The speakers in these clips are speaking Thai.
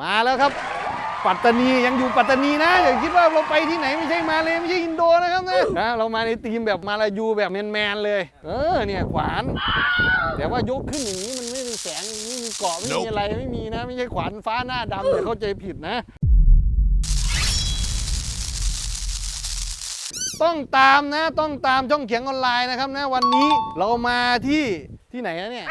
มาแล้วครับ ปัตตานียังอยู่ปัตตานีนะอย่าคิดว่าเราไปที่ไหนไม่ใช่มาเลยไม่ใช่อินโดนะครับนะนะเรามาในทีมแบบมาลายูแบบแมนๆเลย เออเนี่ยขวาน แต่ว่ายกขึ้นอย่างนี้มันไม่มีแสงไม่มีเกาะไม่มีอะไรไม่มีนะ ไม่ใช่ขวานฟ้าหน้าดำอย่าเข้าใจผิดนะ ต้องตามนะ ต้องตามช่องเขียงออนไลน์นะครับนะวันนี้เรามาที่ที่ไหนนะเนี่ย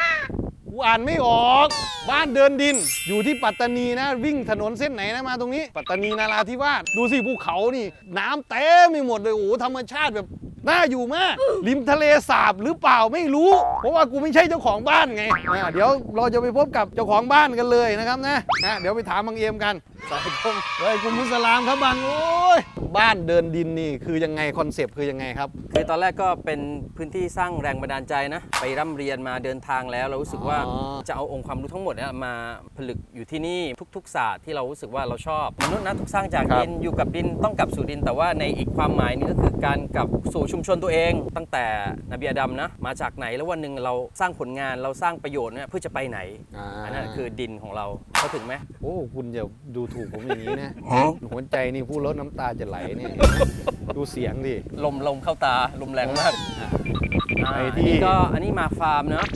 กูอ่านไม่ออกบ้านเดินดิน อยู่ที่ปัตตานีนะ วิ่งถนนเส้นไหนนะมาตรงนี้ ปัตตานีนาราธิวาสดูสิภูเขานี่ น้ำเต็มไปหมดเลยโอ้โหธรรมชาติแบบน่าอยู่มากริมทะเลสาบหรือเปล่าไม่รู้ เพราะว่ากูไม่ใช่เจ้าของบ้านไงอะเดี๋ยวเราจะไปพบกับเจ้าของบ้านกันเลยนะครับนะอะเดี๋ยวไปถามบังเอมกันสายตรงเฮ้ยคุณมุสลามครับบังโอ้ย บ้านเดินดินนี่คือยังไงคอนเซปต์คือยังไงครับ คือตอนแรกก็เป็นพื้นที่สร้างแรงบันดาลใจนะ ไปร่ำเรียนมาเดินทางแล้ว เรารู้สึกว่าอ๋อ จะเอาองค์ความรู้ทั้งหมดเนี่ยมาผลึกอยู่ที่นี่ทุกๆศาสตร์ที่เรารู้สึกว่าเราชอบมนุษย์นะทุกสร้างจากครับ ดินอยู่กับดินต้องกลับสู่ดิน แต่ว่าในอีกความหมายหนึงก็คือการกลับสู่ชุมชนตัวเอง ตั้งแต่นบีอาดัมนะมาจากไหนแล้ววันหนึ่งเราสร้างผลงานเราสร้างประโยชน์เนี่ยเพื่อจะไปไหนอ่าอันนั้นคือดินของเราเข้าถึงไหม โอ้คุณอย่าดูถูกผมอย่างนี้นะหัวใจนี่พูดแล้วน้ำตาจะไหลเนี่ยดูเสียงดิ ลมลมเข้าตา ลมแรงมากอะอ่าไปอันที่นี้ก็อันนี้มาฟาร์มเนอะ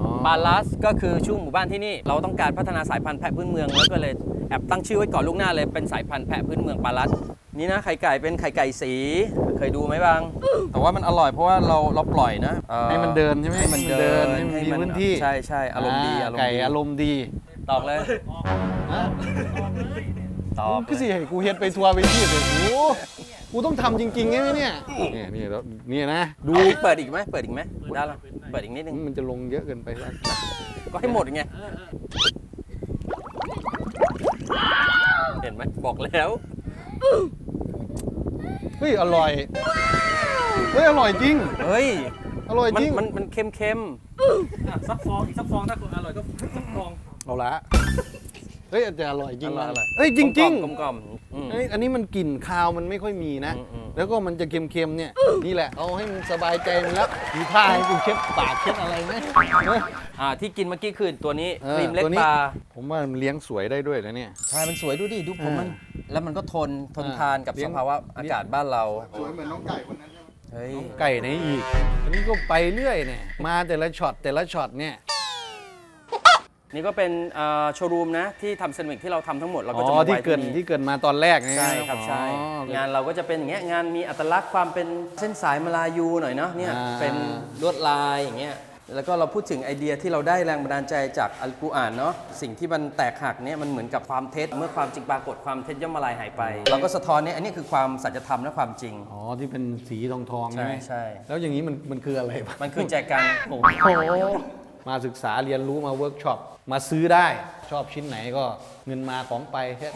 อ๋อบาลัสก็คือชื่อหมู่บ้านที่นี่ เราต้องการพัฒนาสายพันธุ์แพะพื้นเมืองแล้วก็เลยแอบตั้งชื่อไว้ก่อนลูกหน้าเลยเป็นสายพันธุ์แพะพื้นเมืองบาลัสนี่นะไข่ไก่เป็นไข่ไก่สี เคยดูไหมบาง แต่ว่ามันอร่อยเพราะว่าเราเราปล่อยนะอ่อให้มันเดินใช่ไหมให้มันเดินให้มันมีพื้นที่ใช่ใช่อารมณ์ดีอารมณ์ไก่ดีอารมณ์ดี ตอกเลยฮะ ตอกก็สิให้กูเฮ็ดไปทัวร์ไปที่เลยกูกูต้องทำจริงๆใช่ไหมเนี่ยเนี่ยเนี่ยแล้วเนี่ยนะ ดูดูเปิดอีกไหมเปิดอีกไหมได้ละเปิดอีกนิดนึงมันจะลงเยอะเกินไปแล้วก็ให้หมดไงเห็นไหมบอกแล้วเฮ้ยอร่อยเฮ้ยอร่อยจริง เฮ้ยอร่อยมันจริงมันมันเค็มเค็มซักฟองอีกซักฟองถ้าคุณอร่อยก็ซักฟองเอาละ เฮ้ยอาจจะอร่อยจริงอร่อยนะอร่อย เฮ้ยจริงกๆลมๆกลมๆอืมเอ้ยอันนี้มันกลิ่นคาวมันไม่ค่อยมีนะ อืมอืม แล้วก็มันจะเค็มๆเนี่ย นี่แหละเอาให้มันสบายใจมันแล้วมีท่าให้กูเช็ดปากเช็ดอะไรไหมเฮ้ย อ่าที่กินเมื่อกี้คือตัวนี้เออครีมเล็กตัวนี้ ปลาผมว่ามันเลี้ยงสวยได้ด้วยนะเนี่ย ใช่มันสวยดูดิ ดูผมมันอ่าแล้วมันก็ทนทนอ่าทานกับเลี้สยง ภาวะอากาศบ้านเราสวยเหมือนน้องไก่คนนั้นใช่ไหมเฮ้ย ไก่ไหนอีก อันนี้ก็ไปเรื่อยเนี่ย มาแต่ละช็อตแต่ละช็อตเนี่ย นี่ก็เป็นอ่าโชว์รูมนะที่ทำเซรามิกที่เราทำทั้งหมดเราอ๋ก็จะอมาที่ไว้เกินที่ที่เกินมาตอนแรกเนี่ยใช่ครับใช่อ๋องานเราก็จะเป็นอย่างเงี้ยงานมีอัตลักษณ์ความเป็นเส้นสายมาลายูหน่อยเนาะเนี่ยอ่าเป็นลวดลายอย่างเงี้ยแล้วก็เราพูดถึงไอเดียที่เราได้แรงบันดาลใจจากอัลกุรอานเนาะสิ่งที่มันแตกหักเนี่ยมันเหมือนกับความเท็จ เมื่อความจริงปรากฏความเท็จย่อมมาลายหายไป เราก็สะท้อนเนี่ยอันนี้คือความสัจธรรมและความจริง อ๋อ ที่เป็นสีทองทองๆใช่ใช่ไหมใช่แล้วอย่างนี้มันมันคืออะไรบ้างมันคือแจกันโอ้โห มาศึกษาเรียนรู้มาเวิร์กช็อปมาซื้อได้ชอบชิ้นไหนก็เงินมาของไปแค่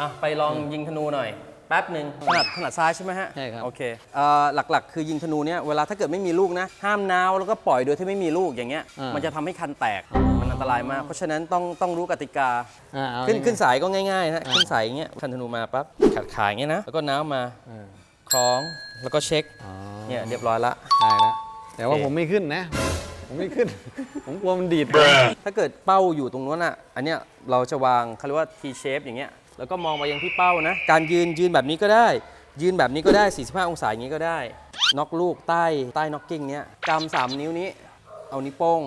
อะไปลองยิงธนูหน่อย แป๊บหนึ่งถนัดถนัดซ้ายใช่ไหมฮะใช่ครับ โอเคเอ่อหลักๆ คือยิงธนูเนี่ยเวลาถ้าเกิดไม่มีลูกนะ ห้ามนาวแล้วก็ปล่อยโดยที่ไม่มีลูกอย่างเงี้ยอ่ามัมันจะทำให้คันแตกมันอันตรายมาก เพราะฉะนั้นต้องต้องรู้กติกา อ่าเอาขึ้นยังไงขึ้นสายก็ง่ายๆนะอ่าขึ้นสายอย่างเงี้ยคันธนูมาปั๊บขัดขาอย่างเงี้ยนะแล้วก็น้าวมาอ่าคล้องแล้วก็เช็คอ๋อ เนี่ยเรียบร้อยละ ได้แล้วแต่ว่าโอเค ผมไม่ขึ้นนะ ผมไม่ขึ้น ผมกลัวมันดีด ถ้าเกิดเป้าอยู่ตรงนู้นอะ อันเนี้ยเราจะวางเขาเรียกว่า T shape อย่างเงี้ย แล้วก็มองไปยังที่เป้านะ การยืนยืนแบบนี้ก็ได้ ยืนแบบนี้ก็ได้ 45 องศาอย่างนี้ก็ได้ น็อกลูกใต้ใต้น็อกกิ้งเนี้ยกำสามนิ้วนี้ เอานิ้วโป้ง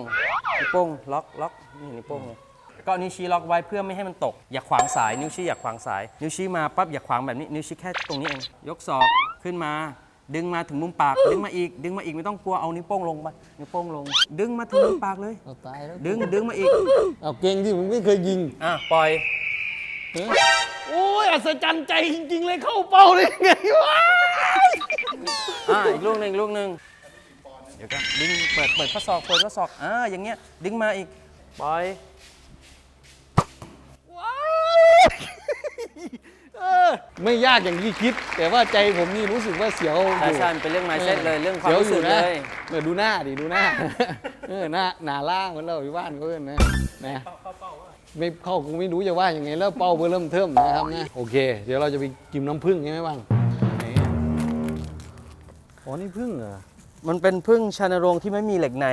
นิ้วโป้งล็อกล็อกนี่นิ้วโป้งเลยก็นิ้วชี้ล็อกไว้เพื่อไม่ให้มันตก อย่าขวางสายนิ้วชี้อย่าขวางสาย นิ้วชี้มาปั๊บอย่าขวางแบบนี้นิ้วชี้แค่ตรงนี้เองยกศอกขึ้นมา ดึงมาถึงมุมปาก ดึงมาอีก ดึงมาอีกไม่ต้องกลัวเอานิ้วโป้งลงไปนิ้วโป้งลง ดึงมาถึงมุมปากเลย เอาตายแล้วดึงดึงมาอีกเอาเก่งที่ผมไม่เคยยิงอะปล่อยโอ้ยอัศจรรย์ใจจริง ๆ เลยเข้าเป้าได้ไงวะอะอีกลูกหนึ่งอีกลูกหนึ่งเดี๋ยวกันดึงเปิดเปิดข้อศอกเปิดข้อศอกอ่าอย่างเงี้ยดึงมาอีกปล่อย เออ ไม่ยากอย่างที่คิด แต่ว่าใจผมนี่รู้สึกว่าเสียวอใช่ยู่ ใช่มันเป็นเรื่อง mindset เลยเรื่องความสียวรู้สึกนะเลยเออดูหน้าดิดูหน้า เออหน้าหน้าล่างเหมือนเราอยู่บ้านเขาเอิ้นนะนะไม่เข้ากูไม่รู้จะว่ายังไงแล้วเป้าเบอร์เริ่มเทิมนะครับนะโอเค เดี๋ยวเราจะไปกินน้ำผึ้งใช่ไหมบ้างไหนอ๋อนี่ผึ้งเหรอมันเป็นพึ่งชานโรงที่ไม่มีเหล็กใน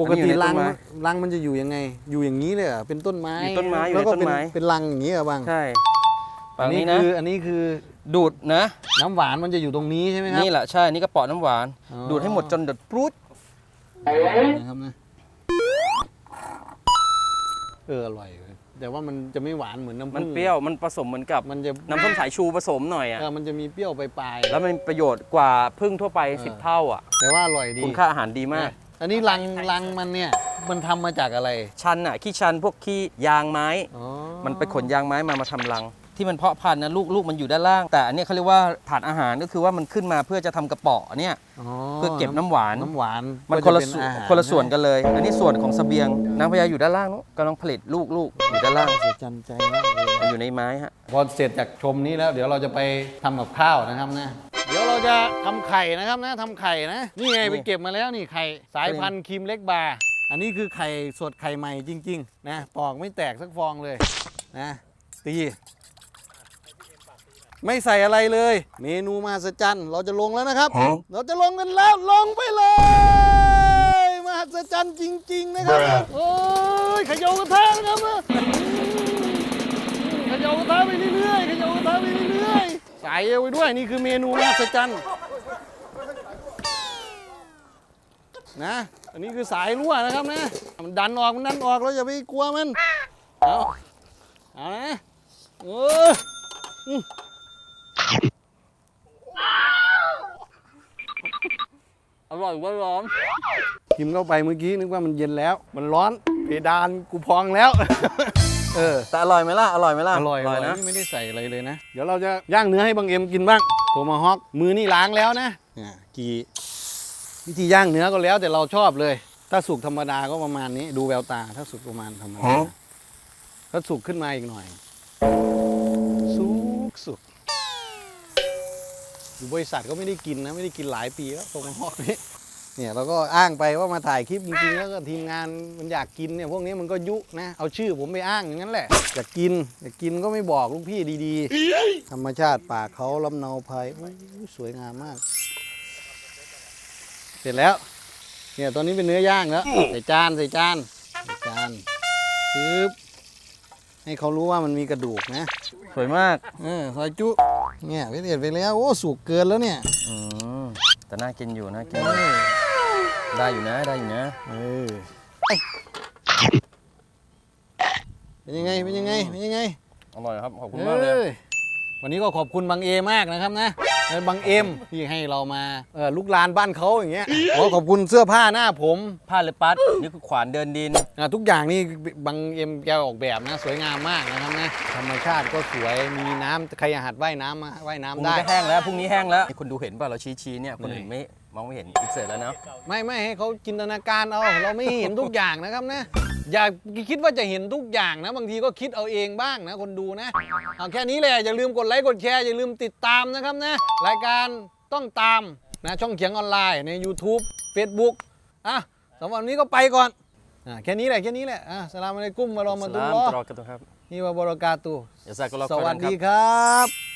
ปกติอันนี้อยู่ในต้รังนไม้รังมันจะอยู่ยังไง อยู่อย่างนี้เลยเหรอเป็นต้นไม้อยู่ต้นไม้อยู่แล้วก็ในต้นไม้เป็นเป็นรังอย่างนี้เหรอบังใช่อั ฝั่นงนี้นี้นะ คืออันนี้คือดูดนะ น้ำหวานมันจะอยู่ตรงนี้ใช่ไหมครับ นี่แหละใช่ นี่กระเป๋อน้ำหวาน อ๋อ ดูดให้หมดจนดดปรุดนะครับนะเอออร่อยเว้ยแต่ว่ามันจะไม่หวานเหมือนน้ำผึ้งมันเปรี้ยว มันผสมเหมือนกับมันจะน้ำส้มสายชูผสมหน่อยอะเออมันจะมีเปรี้ยวไปปลายๆ แล้วมันมีประโยชน์กว่าพึ่งทั่วไป เออ 10 เท่าอะ แต่ว่าอร่อยดีคุณค่าอาหารดีมาก อันนี้รังรังมันเนี่ยมันทำมาจากอะไรชันอะ ขี้ชันพวกขี้ยางไม้ อ๋อมันไปขนยางไม้มามาทำรัง ที่มันเพาะพันธุ์นะลูกลูกมันอยู่ด้านล่าง แต่อันเนี้ยเขาเรียกว่าถาดอาหารก็คือว่ามันขึ้นมาเพื่อจะทำกระเป๋อเนี่ยอ๋อเพื่อเก็บน้ำหวาน น้ำหวานมันก็คนละจเป็ส่วนอาหารคนละส่วนกันเลย อันนี้ส่วนของเสบียงนางพญาอยู่ด้านล่างนู้นกำลังผลิตลูกลูกอยู่ด้านล่างน่าจันใจมากเลยมันอยู่ในไม้ฮะพอเสร็จจากชมนี้แล้ว เดี๋ยวเราจะไปทำกับข้าวนะครับนะเดี๋ยวเราจะทำไข่นะครับนะทำไข่นะนี่ไงนี่ไปเก็บมาแล้วนี่ไข่สายพันธุ์ครีมเล็กบาร์อันนี้คือไข่สดไข่ใหม่จริง ๆ นะปอกไม่แตกสักฟองเลยนะตี ไม่ใส่อะไรเลย เมนูมหัศจรรย์เราจะลงแล้วนะครับ เราจะลงกันแล้วลงไปเลยมหัศจรรย์จริง ๆ นะครับ โอ้ยเขยากระทะนะครับนะเขยากระทะไปเรื่อยๆเขยากระทะไปเรื่อยๆใส่เอาไว้ด้วยนี่คือเมนูมหัศจรรย์นะ อันนี้คือสายรั่วนะครับนะ มันดันออกมันดันออกเราอย่าไปกลัวมัน เอาเอานะเออ ร่อยว่าร้อนกินเข้าไปเมื่อกี้นึกว่ามันเย็นแล้ว มันร้อนเพดานกูพองแล้ว เออ แต่อร่อยไหมล่ะ อร่อยไหมล่ะอร่อยอร่อยนะนี่ไม่ได้ใส่อะไรเลยนะ เดี๋ยวเราจะย่างเนื้อให้บังเอ็มกินบ้างโทมาฮอกมือนี่ล้างแล้วนะเนี่ยกี่วิธีย่างเนื้อก็แล้วแต่เราชอบเลย ถ้าสุกธรรมดาก็ประมาณนี้ ดูแววตา ถ้าสุกประมาณธรรมดาถ้าสุกขึ้นมาอีกหน่อย สุกสุกอยู่บริษัทก็ไม่ได้กินนะ ไม่ได้กินหลายปีแล้วโทมาฮอกนี้ เนี่ยเราก็อ้างไปว่ามาถ่ายคลิปจริงๆแล้วก็ทีมงานมันอยากกินเนี่ยพวกนี้มันก็ยุนะเอาชื่อผมไปอ้างอย่างนั้นแหละอยากกินอยากกินก็ไม่บอกลูกพี่ดีๆ ธรรมชาติป่าเขาลำเนาภัยโอ้ยสวยงามมาก เสร็จแล้วเนี่ยตอนนี้เป็นเนื้อย่างแล้วใส่จานใส่จานใส่จานปึ๊บให้เขารู้ว่ามันมีกระดูกนะสวยมากเออซอยจุเนี่ยไปเด็ดไปแล้วโอ้สุกเกินแล้วเนี่ยอืมแต่น่ากินอยู่น่ากินเออ ได้อยู่นะได้อยู่นะเออเป็นยังไงเป็นยังไงเป็นยังไงอร่อยครับขอบคุณมากเลยอ้วันนี้ก็ขอบคุณบางเอมากนะครับนะและบางเอ็มที่ให้เรามาเออลุกลานบ้านเขาอย่างเงี้ยขอขอบคุณเสื้อผ้าหน้าผมผ้าเลปัดนี่คือขวานเดินดินอะทุกอย่างนี่บางเอ็มแกออกแบบนะสวยงามมากนะครับนะธรรมชาติก็สวยมีน้ำใครอยากหัดว่ายน้ำมาว่ายพรุ่งน้ำนี้ได้ก็แห้งแล้วพรุ่งนี้แห้งแล้วคนดูเห็นป่ะเราชี้ชี้ๆเนี่ยคนนี่อื่นไม่ มองไม่เห็นอินเสิร์ตแล้วเนาะไม่ไม่ให้เขาจินตนาการเอาเราไม่เห็นทุกอย่างนะครับนะ อย่าคิดว่าจะเห็นทุกอย่างนะ บางทีก็คิดเอาเองบ้างนะคนดูนะเอาแค่นี้แหละอย่าลืมกดไลค์กดแชร์อย่าลืมติดตามนะครับนะ รายการต้องตามนะช่องเขียงออนไลน์ใน YouTube Facebook อะสำหรับวันนี้ก็ไปก่อนอะแค่นี้แหละแค่นี้แหละอะสลามอะลัยกุมวะเราะมะตุลลอฮ์สลามตรอกัตุครับนี่วะบรากาตุฮ์อย่าซากุลลอฮ์สวัสครัดีบครับ